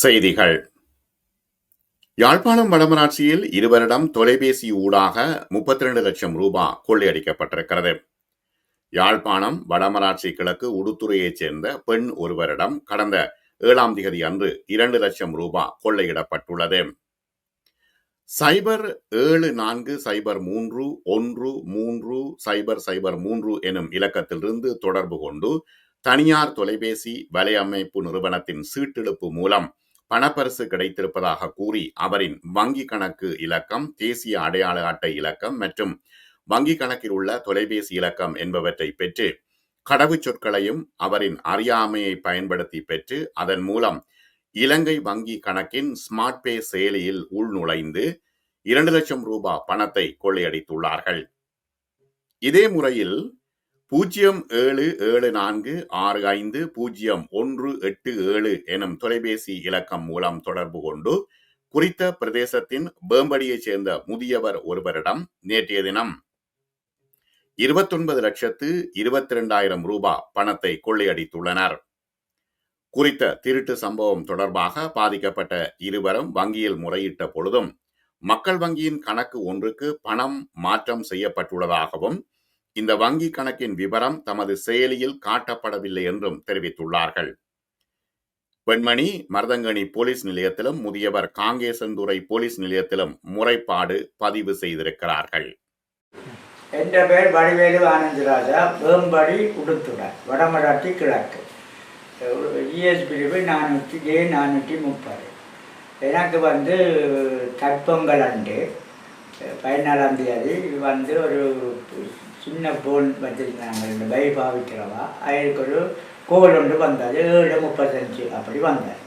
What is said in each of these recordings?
செய்திகள். யாழ்ப்பாணம் வடமராட்சியில் இருவரிடம் தொலைபேசி ஊடாக முப்பத்தி ரெண்டு லட்சம் ரூபாய் கொள்ளையடிக்கப்பட்டிருக்கிறது. யாழ்ப்பாணம் வடமராட்சி கிழக்கு உடுத்துறையைச் சேர்ந்த பெண் ஒருவரிடம் கடந்த ஏழாம் திகதி அன்று இரண்டு லட்சம் ரூபாய் கொள்ளையிடப்பட்டுள்ளது. சைபர் ஏழு நான்கு சைபர் மூன்று ஒன்று மூன்று சைபர் சைபர் மூன்று எனும் இலக்கத்திலிருந்து தொடர்பு கொண்டு தனியார் தொலைபேசி வலையமைப்பு நிறுவனத்தின் சீட்டெடுப்பு மூலம் பணப்பரிசு கிடைத்திருப்பதாக கூறி அவரின் வங்கி கணக்கு இலக்கம் தேசிய அடையாள அட்டை இலக்கம் மற்றும் வங்கி கணக்கில் உள்ள தொலைபேசி இலக்கம் என்பவற்றை பெற்று கடவுச் சொற்களையும் அவரின் அறியாமையை பயன்படுத்தி பெற்று அதன் மூலம் இலங்கை வங்கி கணக்கின் ஸ்மார்ட் பே செயலியில் உள்நுழைந்து இரண்டு லட்சம் ரூபாய் பணத்தை கொள்ளையடித்துள்ளார்கள். இதே முறையில் பூஜ்ஜியம் ஏழு ஏழு நான்கு ஆறு ஐந்து பூஜ்ஜியம் ஒன்று எட்டு ஏழு எனும் தொலைபேசி இலக்கம் மூலம் தொடர்பு கொண்டு குறித்த பிரதேசத்தின் பேம்படியைச் சேர்ந்த முதியவர் ஒருவரிடம் நேற்றைய தினம் இருபத்தொன்பது லட்சத்து இருபத்தி ரெண்டாயிரம் ரூபாய் பணத்தை கொள்ளையடித்துள்ளனர். குறித்த திருட்டு சம்பவம் தொடர்பாக பாதிக்கப்பட்ட இருவரும் வங்கியில் முறையிட்ட பொழுதும் மக்கள் வங்கியின் கணக்கு ஒன்றுக்கு பணம் மாற்றம் செய்யப்பட்டுள்ளதாகவும் இந்த வங்கி கணக்கின் விவரம் தமது செயலியில் காட்டப்படவில்லை என்றும் தெரிவித்துள்ளார்கள். பெண்மணி மருதங்கணி போலீஸ் நிலையத்திலும் முதியவர் காங்கேசந்துறை போலீஸ் நிலையத்திலும் முறைப்பாடு பதிவு செய்திருக்கிறார்கள். என்ற பெயர் வடிவேலு ஆனந்தராஜா வேம்படி உடுத்துடன் வடமராட்டி கிழக்கு. இஎஸ் பிரிவு நானூற்றி ஏ நானூற்றி முப்பது. எனக்கு வந்து தற்பொங்கல் அன்று பதினாலாம் தேதி வந்து ஒரு சின்ன போன் வச்சுருந்தாங்க இந்த பை பாவிக்கிறவா? அவருக்கு ஒரு கோல் ஒன்று வந்தது. ஏழு முப்பத்தஞ்சு அப்படி வந்தார்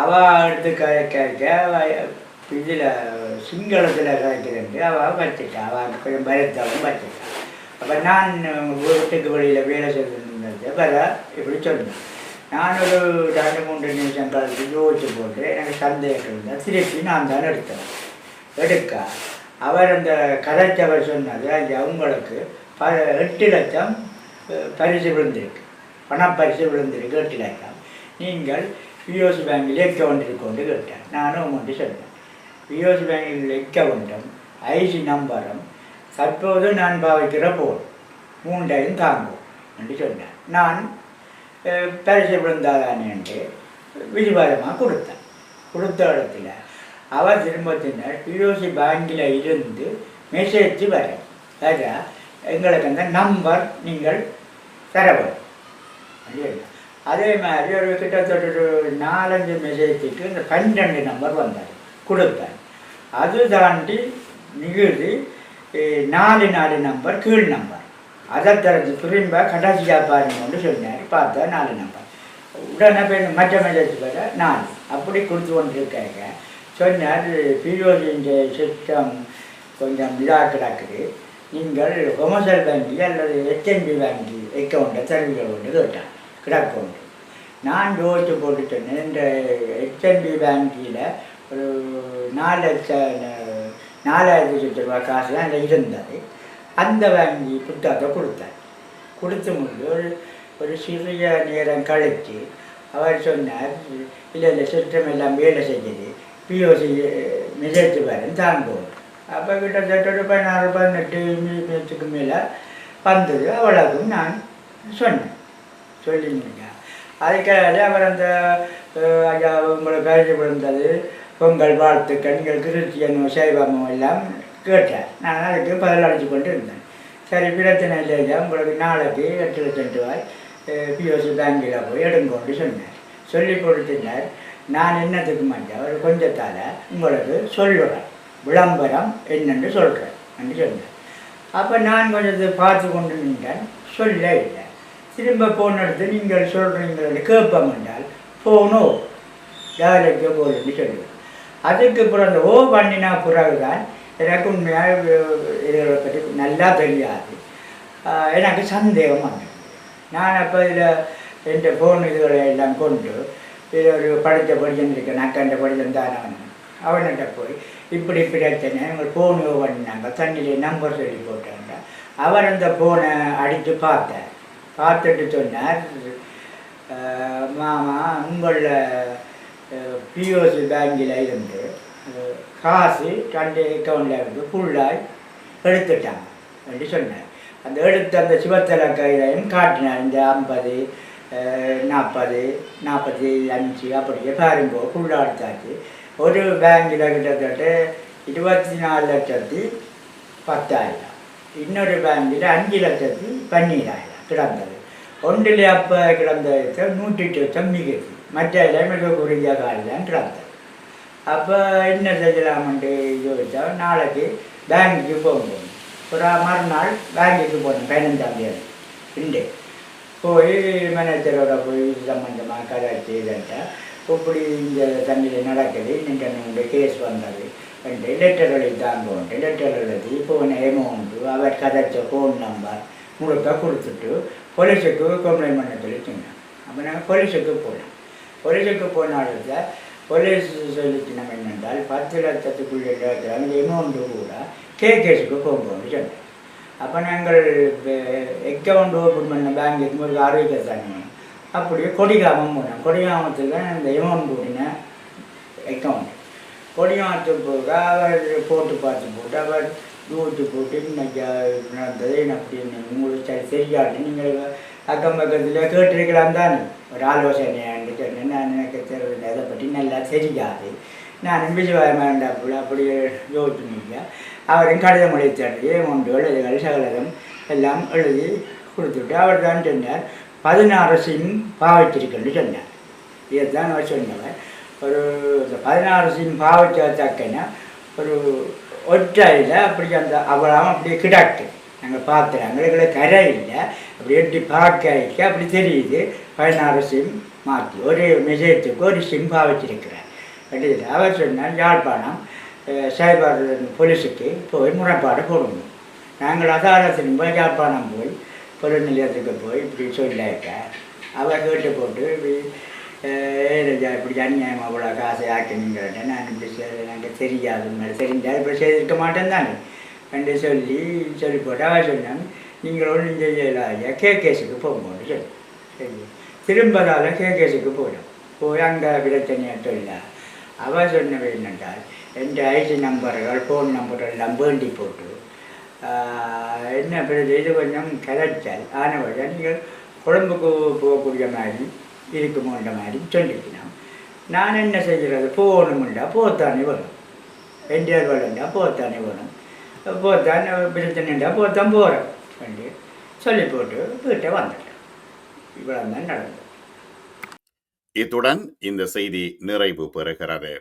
அவள் எடுத்து க கேட்க இதில் சிங்களத்தில் கதைக்கிறேன் அவள் வச்சுட்டா. அவள் கொஞ்சம் பயத்தாலும் வச்சுட்டா. அப்போ நான் வீட்டுக்கு வெளியில் வேலை செய்திருந்தது. வர இப்படி சொன்னேன். நான் ஒரு ரெண்டு மூன்று நிமிஷம் கழித்து யோசிச்சு போட்டு எனக்கு சந்தேகம் இருந்தால் திருப்பி நான் தான் எடுத்தேன். எடுக்க. அவர் அந்த கதைச்சவர் சொன்னது அது அவங்களுக்கு ப எட்டு லட்சம் பரிசு விழுந்திருக்கு. பணப்பரிசு விழுந்திருக்கு எட்டு லட்சம். நீங்கள் பிஓசி பேங்கில் அக்கௌண்ட் வேண்டியிருக்கோண்டு கேட்டேன் நானும் உங்கள்கிட்ட சொன்னேன் பிஓசி பேங்கில் அக்கௌண்ட்டும் ஐசி நம்பரும் தற்போது நான் பாவிக்கிற போல் மூன்றையும் தாங்கும் என்று சொன்னேன் நான் பரிசு விழுந்தாதானே என்று விரிவாதமாக கொடுத்தேன். கொடுத்த இடத்துல அவர் திரும்பத்தினர் தின்னர் பிஓசி பேங்கில் இருந்து மெசேஜ் வர. வர எங்களுக்கு அந்த நம்பர் நீங்கள் தர வேண்டும் அதே மாதிரி ஒரு கிட்டத்தட்ட ஒரு நாலஞ்சு மெசேஜுக்கு இந்த பன்னெண்டு நம்பர் வந்தார் கொடுத்தார். அது தாண்டி மிகுதி நாலு நாலு நம்பர் கீழ் நம்பர் அதை திறந்து திரும்ப கடைசியாக பாருங்கன்னு சொன்னார். பார்த்தா நாலு நம்பர் உடனே போய் மற்ற மெசேஜ் வர நாலு. அப்படி கொடுத்து கொண்டிருக்காங்க. சொன்னார் பிஓசின்ற சிஸ்டம் கொஞ்சம் இதாக கிடக்குது. நீங்கள் கொமர்ஷியல் வங்கி அல்லது ஹெச்என்பி வங்கி அக்கௌண்ட்டை தருவீர்கள் ஒன்று. கேட்டான் கிடக்கவுண்டு நான் யோசித்து போட்டு சொன்னேன் இந்த ஹெச்என்பி வங்கியில் ஒரு நாலு லட்சம் நாலாயிரத்தி சொத்து ரூபா காசு தான் அதில் இருந்தது. அந்த வங்கி புத்தகத்தை கொடுத்தேன். கொடுத்து முடிஞ்சு ஒரு ஒரு சிறிய நேரம் கழித்து அவர் சொன்னார் இல்லை இல்லை சிஸ்டம் எல்லாம் வேலை செஞ்சது பிஓசி மெசேஜ் வரும் போகும் அப்போ கிட்டத்தட்ட ஒரு பதினாறு பதினெட்டு நிமிஷத்துக்கு மேலே வந்தது அவ்வளவுக்கும் நான் சொன்னேன் சொல்லியிருந்தேன் அதுக்காக அவர் அந்த ஐயா உங்களை பேசி விழுந்தது பொங்கல் வாழ்த்துக்கள் நீங்கள் கிறிஸ்டியனும் சைவமும் எல்லாம் கேட்டார் நான் அதுக்கு பதில் அடிச்சு கொண்டு இருந்தேன் சரி பிரச்சனை இல்லையா உங்களுக்கு நாளைக்கு எட்டு லட்சம் ரூபாய் பிஓசி பேங்கில் போய் எடுங்கோன்னு சொன்னார் சொல்லி கொடுத்துட்டார் நான் என்னத்துக்கு மாட்டேன் ஒரு கொஞ்சத்தால் உங்களுக்கு சொல்லுவேன். விளம்பரம் என்னென்று சொல்கிறேன் என்று சொன்னேன் அப்போ நான் கொஞ்சத்தை பார்த்து கொண்டு நின்றேன் சொல்ல இல்லை. திரும்ப போன் எடுத்து நீங்கள் சொல்கிறீங்களோட கேட்போம் என்றால் போனோ வேலைக்கு போகுதுன்னு சொல்லுவேன். அதுக்கு அப்புறம் அந்த ஓ பண்ணினா பிறகுதான் எனக்கு உண்மையாக இதை பற்றி நல்லா தெரியாது. எனக்கு சந்தேகம் வந்தது நான் அப்போ இதில் என் ஃபோன் இதுகளை எல்லாம் கொண்டு இது ஒரு படித்த படிச்சன் இருக்கேன் அக்கண்ட படிச்சன் தானே அவன்கிட்ட போய் இப்படி பிரச்சனை எங்கள் ஃபோன் பண்ணாங்க தண்ணியிலே நம்பர் சொல்லி போட்டாங்க. அவர் அந்த ஃபோனை அடித்து பார்த்தார். பார்த்துட்டு சொன்னார் மாமா உங்களில் பிஓசி பேங்கில் இருந்து காசு ரெண்டு அக்கௌண்ட்டில் இருந்து ஃபுல்லாக எடுத்துட்டாங்க. அப்படி சொன்னேன் அந்த எடுத்த அந்த சிவத்தலை கையிலையும் காட்டினார் இந்த ஐம்பது நாற்பது நாற்பத்தி அஞ்சு அப்படியே பாருங்கோ உள்ளாடுத்தாச்சு ஒரு பேங்கில் கிட்டத்தட்ட இருபத்தி நாலு லட்சத்தி பத்தாயிரம் இன்னொரு பேங்கில் அஞ்சு லட்சத்தி பன்னீராயிரம் கிடந்தது ஒன்றில் அப்போ கிடந்த நூற்றி லட்சம் மிகுதி மற்ற இடம் மிக குறுகிய காலம் கிடந்தது அப்போ என்ன செய்யலாம்னு யோசித்தா நாளைக்கு பேங்குக்கு போகணும் ஒரு மறுநாள் பேங்குக்கு போகணும் பதினஞ்சாம் தேதி இன்று போய் மேனேஜரோட போய் சம்மந்தமாக கதை செய்தேன்ட்டா இப்படி இந்த தண்ணியில் நடக்குது நீங்கள் இந்த கேஸ் வந்தது ரெண்டு லெட்டர் எழுதித்தாங்க உண்டு லெட்டர் எழுதி போன அமௌண்ட்டு அவர் கதைச்ச ஃபோன் நம்பர் முழுக்க கொடுத்துட்டு போலீஸுக்கு கம்ப்ளைண்ட் பண்ண சொல்லி சொன்னேன் அப்போ நாங்கள் போலீஸுக்கு போனோம் போலீஸுக்கு போனாலும் போலீஸ் சொல்லிச்சினம் என்னென்றால் பத்து லட்சத்துக்குள்ளே அந்த அமௌண்ட்டு கூட கே கேஸுக்கு போகும்போது சொன்னேன். அப்போ நாங்கள் அக்கௌண்ட் ஓப்பன் பண்ண பேங்க் ஒரு ஆரோக்கிய சங்கம் அப்படியே கொடிகாமம் போனேன் கொடிகாமத்தில் தான் இந்த எமௌண்ட் போட்டினேன் அக்கௌண்ட் கொடியாத்து போக அவர் போட்டு பார்த்து போட்டு அவர் தூத்து போட்டு இன்னைக்கு நடந்தது. அப்படின்னு உங்களுக்கு சரி தெரியாது நீங்கள் அக்கம் பக்கத்தில் கேட்டிருக்கலாம் தானே. ஒரு ஆலோசனை சொன்னேன். நான் எனக்கு தெரியல அதை பற்றி நல்லா தெரியாது. நான் விஜயவாயமாண்டாப்புல அப்படியே யோசிச்சு முடியா அவரும் கடிதம் எழுதி அமௌண்ட்டுகள் எழுதுகள் சகலரும் எல்லாம் எழுதி கொடுத்துட்டு அவர் தான் சொன்னார் பதினாறு சிம் பாவிச்சிருக்குன்னு சொன்னார். இதுதான் அவர் சொன்னவர். ஒரு இந்த பதினாறு சிம் பாவிச்சத்தக்கன ஒரு ஒற்றையில் அப்படி அந்த அவளாம் அப்படியே கிடக்கு. நாங்கள் பார்த்தோம் எங்களுக்கு கரை இல்லை. அப்படி எட்டி பார்க்க அப்படி தெரியுது. பதினாறு சிம் மாற்றி ஒரு விஷயத்துக்கு ஒரு சிம் பாவிச்சிருக்கிறேன் கண்டிது அவர் சொன்னார் யாழ்ப்பாணம் சைபர் போலீஸுக்கு போய் முறைப்பாடு போடணும் நாங்கள் அதாரத்தின் போய் யாழ்ப்பாணம் போய் பொருள் நிலையத்துக்கு போய் இப்படி சொல்லியிருக்க அவர் கேட்டு போட்டு இப்படி ஏழு இப்படி அநியாயம் அவ்வளோ காசை ஆக்கினீங்கிறத நான் இப்படி செய்ய எனக்கு தெரியாது உண்மையில தெரிஞ்சால் இப்படி செய்திருக்க மாட்டேன் தானே என்று சொல்லி சொல்லி போட்டு அவர் சொன்னாங்க நீங்கள் ஒன்றும் செய்யலாயா கே கேஸுக்கு போகும்போது சொல்லி சரி திரும்பதால் கே கேஸுக்கு போயிடும் போய் அங்கே பிரச்சனையாக சொல்ல அவர் சொன்னது என்னென்றால் என் ஐடி நம்பர்கள் ஃபோன் நம்பர்கள் எல்லாம் வேண்டி போட்டு என்ன பிறகு இது கொஞ்சம் கலைச்சல் ஆனவர்கள் நீங்கள் குழம்புக்கு போகக்கூடிய மாதிரி இருக்குமோன்ற மாதிரி சொல்லிக்கணும். நான் என்ன செய்கிறது? போகணுமுண்டா போத்தானே வரும். என்டிஆர் வரண்டா போத்தானே வரும். போத்தான் பிரச்சனைண்டா போத்தான் போகிறேன் சொல்லி சொல்லி போட்டு வீட்டை வந்துட்டேன். இவ்வளோ தான் நடந்தது. இத்துடன் இந்த செய்தி நிறைவு பெறுகிறது.